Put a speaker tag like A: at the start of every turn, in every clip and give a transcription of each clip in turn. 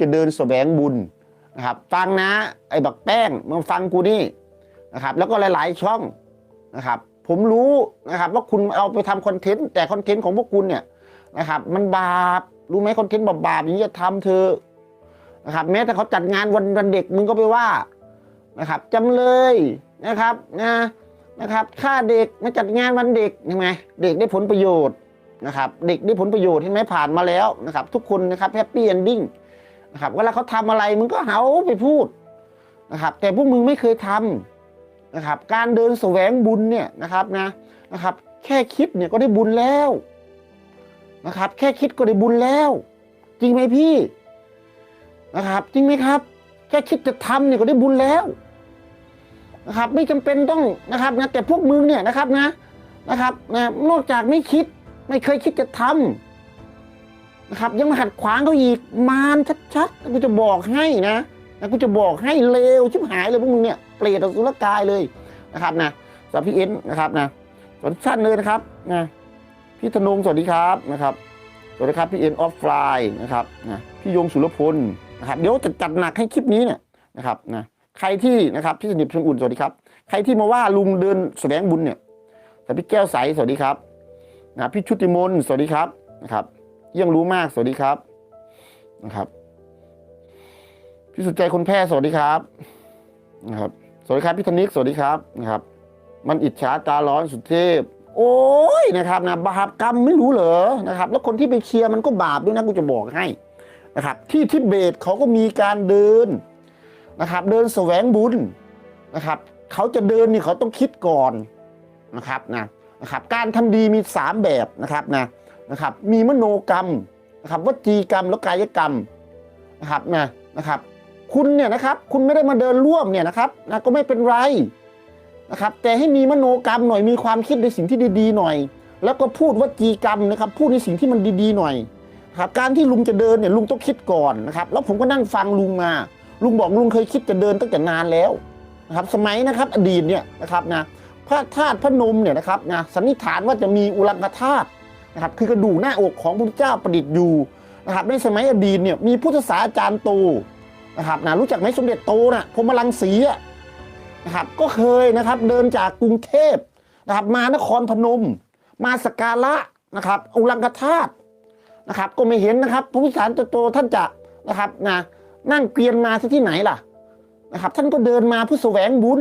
A: จะเดินสแสวงบุญนะครับ ฟังนะไอ้บักแป้งมึงฟังกูนี่นะครับ แล้วก็หลาย ๆ ช่องนะครับ ผมรู้นะครับว่าคุณเอาไปทำคอนเทนต์แต่คอนเทนต์ของพวกคุณเนี่ยนะครับ มันบาปรู้ไหมคอนเทนต์บาปๆอย่างนี้จะทำเธอะนะครับ แม้แต่เขาจัดงานวันวันเด็กมึงก็ไปว่านะครับจำเลยนะครับนะนะครับค่าเด็กมาจัดงานวันเด็กใช่ไหมเด็กได้ผลประโยชน์นะครับ เด็กได้ผลประโยชน์เห็นไหมผ่านมาแล้วนะครับ ทุกคนนะครับแฮปปี้เอนดิ้ง นะครับเวลาเขาทำอะไรมึงก็เหาไปพูดนะครับ แต่พวกมึงไม่เคยทำนะครับ การเดินแสวงบุญเนี่ยนะครับนะนะครับ แค่คิดเนี่ยก็ได้บุญแล้วนะครับ แค่คิดก็ได้บุญแล้ว จริงไหมพี่นะครับ จริงไหมครับ แค่คิดจะทำเนี่ยก็ได้บุญแล้วนะครับ ไม่จำเป็นต้องนะครับนะแต่พวกมึงเนี่ยนะครับนะนะครับนะนอกจากไม่คิดไม่เคยคิดจะทำ นะครับ ยังมาขัดขวางเขาอีกมารชัดๆกูจะบอกให้นะนะกูจะบอกให้เลวชิบหายเลยพวกมึงเนี่ยเปรตอสุรกายเลยนะครับนะสำหรับพี่เอ็นนะครับนะสวัสดีท่านเลยนะครับนะพี่ธนงสวัสดีครับนะครับสวัสดีครับพี่เอ็นออฟไลน์นะครับนะพี่ยงสุรพลนะครับเดี๋ยวจะจัดหนักให้คลิปนี้เนี่ยนะครับนะใครที่นะครับพี่สนิทชนอุ่นสวัสดีครับ ใครที่มาว่าลุงเดินแสวงบุญเนี่ยแต่พี่แก้วใสสวัสดีครับนะพี่ชุติมนสวัสดีครับนะครับ เยี่ยงรู้มาก สวัสดีครับนะครับพี่สุดใจคนแพร่สวัสดีครับนะครับ สวัสดีครับพี่ธนิกสวัสดีครับนะครับ มันอิจฉาตาร้อนสุดเทพ โอ้ยนะครับนะบาปกรรมไม่รู้เหรอนะครับ แล้วคนที่ไปเคลียร์มันก็บาปด้วยนะกูจะบอกให้นะครับ ที่ทิเบตเขาก็มีการเดินนะครับ เดินแสวงบุญนะครับเขาจะเดินนี่เขาต้องคิดก่อนนะครับนะนะครับ การทำดีมี 3 แบบนะครับนะ นะครับ มีมโนกรรมนะครับวจีกรรมแล้วกายกรรมนะครับนะนะครับ คุณเนี่ยนะครับ คุณไม่ได้มาเดินร่วมเนี่ยนะครับนะก็ไม่เป็นไรนะครับ แต่ให้มีมโนกรรมหน่อยมีความคิดในสิ่งที่ดีๆหน่อย แล้วก็พูดวจีกรรมนะครับ พูดในสิ่งที่มันดีๆหน่อยครับการที่ลุงจะเดินเนี่ยลุงต้องคิดก่อนนะครับ แล้วผมก็นั่งฟังลุงมา ลุงบอกลุงเคยคิดจะเดินตั้งแต่นานแล้วนะครับ สมัยนะครับอดีตเนี่ยนะครับนะพระธาตุพระนมเนี่ยนะครับนะสันนิษฐานว่าจะมีอุลังกธาตุ นะครับคือกระดูกหน้าอกของพระเจ้าประดิษฐ์อยู่นะครับในสมัยอดีตเนี่ยมีพุทธศาสอาจารย์โตนะครับนะรู้จักไหมสมเด็จโตนะพรมลังสีอะนะครับก็เคยนะครับเดินจากกรุงเทพนะครับมานครพนม มาสกการะนะครับอุลังกธาตุนะครับก็ไม่เห็นนะครับพระพุทธศาสนาโตท่านจะนะครับนะนั่งเกวียนมาที่ไหนล่ะนะครับท่านก็เดินมาเพื่อแสวงบุญ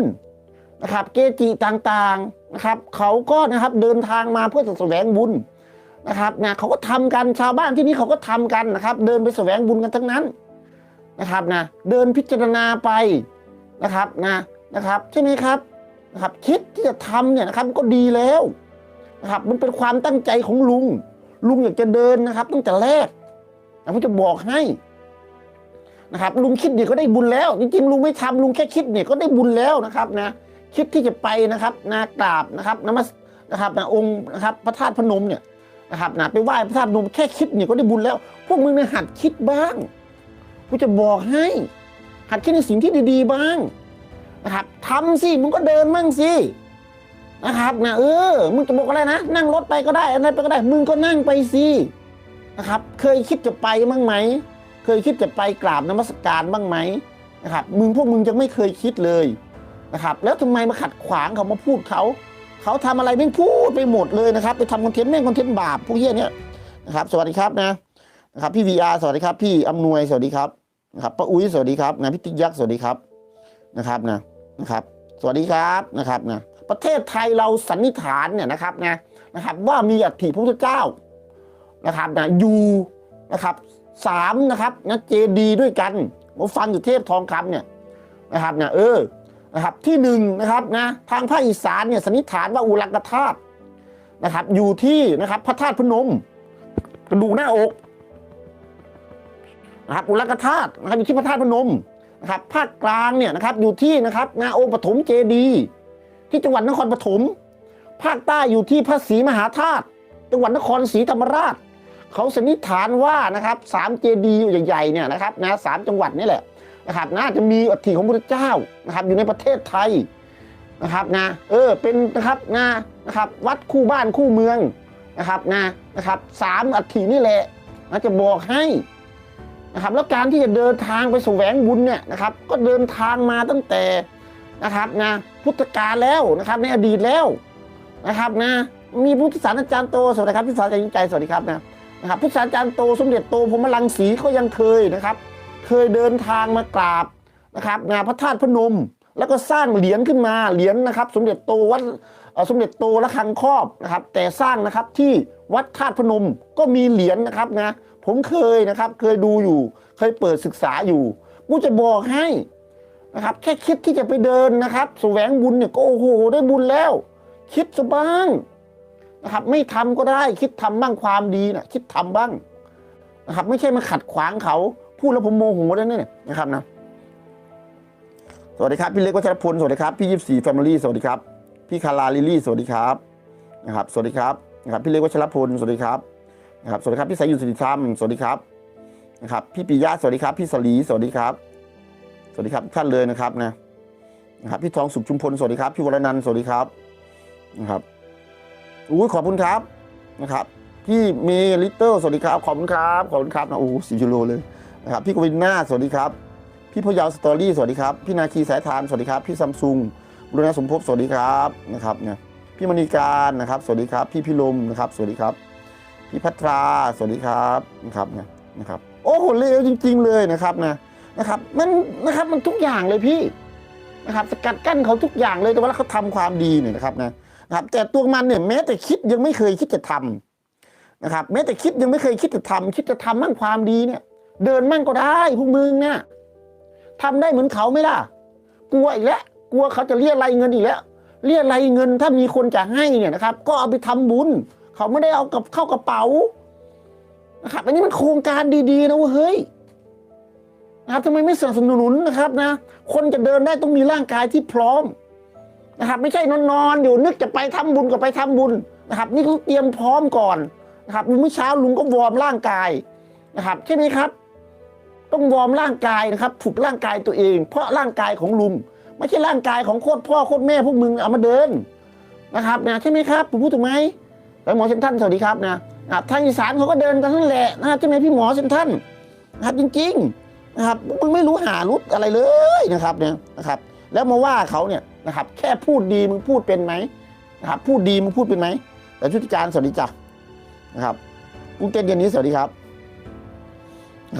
A: นะครับเกจิต่างๆนะครับเขาก็นะครับเดินทางมาเพื่อจะแสวงบุญ นะครับนะเขาก็ทำกันชาวบ้านที่นี่เขาก็ทำกันนะครับ เดินไปแสวงบุญกันทั้งนั้นนะครับนะเดินพิจารณาไปนะครับนะนะครับใช่ไหมครับนะครับคิดที่จะทำเนี่ยนะครับก็ดีแล้วนะครับมันเป็นความตั้งใจของลุง ลุงอยากจะเดินนะครับ ตั้งแต่แรกนะผมจะบอกให้นะครับ ลุงคิดเนี่ยก็ได้บุญแล้ว จริงๆลุงไม่ทำลุงแค่คิดเนี่ยก็ได้บุญแล้วนะครับนะคิดที่จะไปนะครับนากราบนะครับนมัสนะครับนะองค์นะครับพระธาตุพนมเนี่ย นะครับนะไปไหว้พระธาตุพนมแค่คิดเนี่ยก็ได้บุญแล้ว พวกมึงเนี่ยหัดคิดบ้างกูจะบอกให้ หัดคิดในสิ่งที่ดีๆบ้างนะครับทำสิมึงก็เดินมั่งสินะครับนะเออมึงจะบอกอะไรนะ นั่งรถไปก็ได้อะไรไปก็ได้ มึงก็นั่งไปสินะครับ เคยคิดจะไปบ้างไหม เคยคิดจะไปกราบนมัสการบ้างไหมนะครับ มึงพวกมึงยังไม่เคยคิดเลยนะครับ แล้วทำไมมาขัดขวางเขามาพูดเขา เขาทำอะไรไม่งพูดไปหมดเลยนะครับ ไปทำคอนเทนต์แม่งคอนเทนต์บาปพวกเหี้ยเนี้ยนะครับ สวัสดีครับนะนะครับพี่วีอาร์สวัสดีครับ พี่อำนวยสวัสดีครับนะครับป้าอุ้ยสวัสดีครับนะพี่ติ๊กยักษ์สวัสดีครับนะครับนะนะครับ สวัสดีครับนะครับนะประเทศไทยเราสันนิษฐานเนี่ยนะครับนะนะครับ ว่ามีอัฐิพระพุทธเจ้านะครับนะอยู่นะครับสามนะครับนะเจดีด้วยกันมาฟังอยู่เทพทองคำเนี่ยนะครับเนี่ยเออ นะครับที่หนึ่งนะครับนะทางภาคอีสานเนี่ยสันนิษฐานว่าอุลังกธาตุนะครับอยู่ที่นะครับพระธาตุพนมกระดูกหน้าอกนะครับอุลังกธาตุนะครับอยู่ที่พระธาตุพนมนะครับภาคกลางเนี่ยนะครับอยู่ที่นะครับนาองค์ปฐมเจดีที่จังหวัดนครปฐมภาคใต้อยู่ที่พระศรีมหาธาตุจังหวัดนครศรีธรรมราช เขาสันนิษฐานว่านะครับสามเจดีย์ใหญ่ๆเนี่ยนะครับนะสามจังหวัดนี่แหละ นะครับน่าจะมีอัฐิของพระเจ้านะครับ อยู่ในประเทศไทยนะครับนะเออเป็นนะครับนะนะครับวัดคู่บ้านคู่เมืองนะครับนะนะครับสามอัฐินี่แหละนะจะบอกให้นะครับแล้วการที่จะเดินทางไปแสวงบุญเนี่ยนะครับ ก็เดินทางมาตั้งแต่นะครับนะพุทธกาลแล้วนะครับในอดีตแล้วนะครับนะมีพุทธศาสนาจารย์โตสวัสดีครับพุทธศาสนาจารย์ใจสวัสดีครับนะนะครับพุทธศาสนาจารย์โตสมเด็จโตพรมลังสีเขายังเคยนะครับ เคยเดินทางมากราบนะครับงานพระธาตุพนม แล้วก็สร้างเหรียญขึ้นมาเหรียญนะครับ สมเด็จโตวัดสมเด็จโตและคังครอบนะครับ แต่สร้างนะครับที่วัดธาตุพนมก็มีเหรียญนะครับนะผมเคยนะครับเคยดูอยู่ เคยเปิดศึกษาอยู่กูจะบอกให้นะครับ แค่คิดที่จะไปเดินนะครับสแสวงบุญเนี่ยก็โอ้โหได้บุญแล้ว คิดซะบ้างนะครับ ไม่ทำก็ได้คิดทำบ้างความดีนะคิดทำบ้างนะครับ ไม่ใช่มาขัดขวางเขา พูดแล้วผมโมโหแล้วเนี่ยนะครับนะสวัสดีครับ พี่เล็กวัชรพลสวัสดีครับพี่ยิปซีแฟมิลี่สวัสดีครับ พี่คาราลิลี่สวัสดีครับนะครับ สวัสดีครับนะครับพี่เล็กวัชรพลสวัสดีครับนะครับสวัสดีครับพี่สายยุทธสิริธรรมสวัสดีครับนะครับพี่ปิยะสวัสดีครับ พี่สลีสวัสดีครับ สวัสดีครับท่านเลยนะครับนะนะครับพี่ทองสุขชุมพลสวัสดีครับพี่วรนันท์สวัสดีครับนะครับอุ้ยขอบคุณครับนะครับ พี่เมลิเตอร์สวัสดีครับ ขอบคุณครับ ขอบคุณครับนะโอ้สี่กิโลเลย นะครับพี่กวินนาสวัสดีครับ พี่พยาวสตอรี่สวัสดีครับ พี่นาคีสายทานสวัสดีครับ พี่ซัมซุงบุรณะสมภพสวัสดีครับนะครับเนี่ยพี่มณีการนะครับ สวัสดีครับ พี่พิลมนะครับ สวัสดีครับ พี่พัทราสวัสดีครับนะครับเนี่ยนะครับ โอ้โหเลวจริง ๆ เลยนะครับนะนะครับมันนะครับมันทุกอย่างเลยพี่นะครับสกัดกั้นเขาทุกอย่างเลยแต่ว่าเขาทำความดีเนี่ยนะครับนะนะครับ แต่ตัวมันเนี่ยแม้แต่คิดยังไม่เคยคิดจะทำนะครับแม้แต่คิดยังไม่เคยคิดจะทำคิดจะทำมั่งความดีเนี่ย เดินมั่งก็ได้พวกมึงเนี่ยทำได้เหมือนเขาไหมล่ะ กลัวอีกแล้วกลัวเขาจะเรียรายเงินอีกแล้ว เรียรายเงินถ้ามีคนจะให้เนี่ยนะครับ ก็เอาไปทำบุญ เขาไม่ได้เอากับเข้ากระเป๋านะครับอันนี้มันโครงการดีๆนะเว้ยเฮ้ยนะครับทำไมไม่สนับสนุนนะครับนะ คนจะเดินได้ต้องมีร่างกายที่พร้อมนะครับ ไม่ใช่นอนๆอยู่นึกจะไปทำบุญก็ไปทำบุญนะครับ นี่เขาเตรียมพร้อมก่อนนะครับเมื่อเช้าลุงก็วอร์มร่างกายนะครับใช่ไหมครับ ต้องวอร์มร่างกายนะครับฝึกร่างกายตัวเอง เพราะร่างกายของลุงไม่ใช่ร่างกายของโคตรพ่อโคตรแม่พวกมึงเอามาเดินนะครับนะใช่ไหมครับผมพูดถูกไหมแล้วหมอเซนท่านสวัสดีครับนะทางอีสานเขาก็เดินกันนั่นแหละนะครับใช่ไหมพี่หมอเซนท่านนะครับจริงๆนะครับมึงไม่รู้หารุดอะไรเลยนะครับเนี่ยนะครับ แล้วมาว่าเขาเนี่ยนะครับ แค่พูดดีมึงพูดเป็นไหมนะครับพูดดีมึงพูดเป็นไหมแต่ชุติการสวัสดีจ้ะนะครับกุ้งเต้นเย็นนี้สวัสดีครับ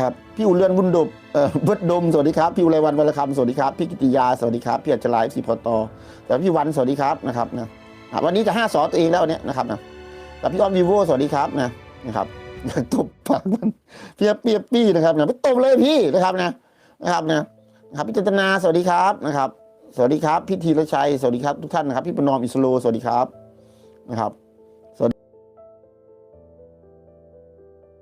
A: ครับพี่อุเรือนบุญดบเอ่อเบิดดมสวัสดีครับพี่อุไรวันวรคำสวัสดีครับพี่กิติยาสวัสดีครับพี่อัจฉริยะสีพอตอแต่พี่วันสวัสดีครับนะครับนะวันนี้จะห้าสอตัวเองแล้วเนี่ยนะครับนะแต่พี่อ้อมวีโวสวัสดีครับนะนะครับอยากตบปากมันเปียเปียปี้นะครับนะไปตบเลยพี่นะครับนะนะครับนะครับพี่จันตนาสวัสดีครับนะครับ สวัสดีครับพี่ธีรชัยสวัสดีครับทุกท่านนะครับพี่ประนอมอิสโลสวัสดีครับนะครับ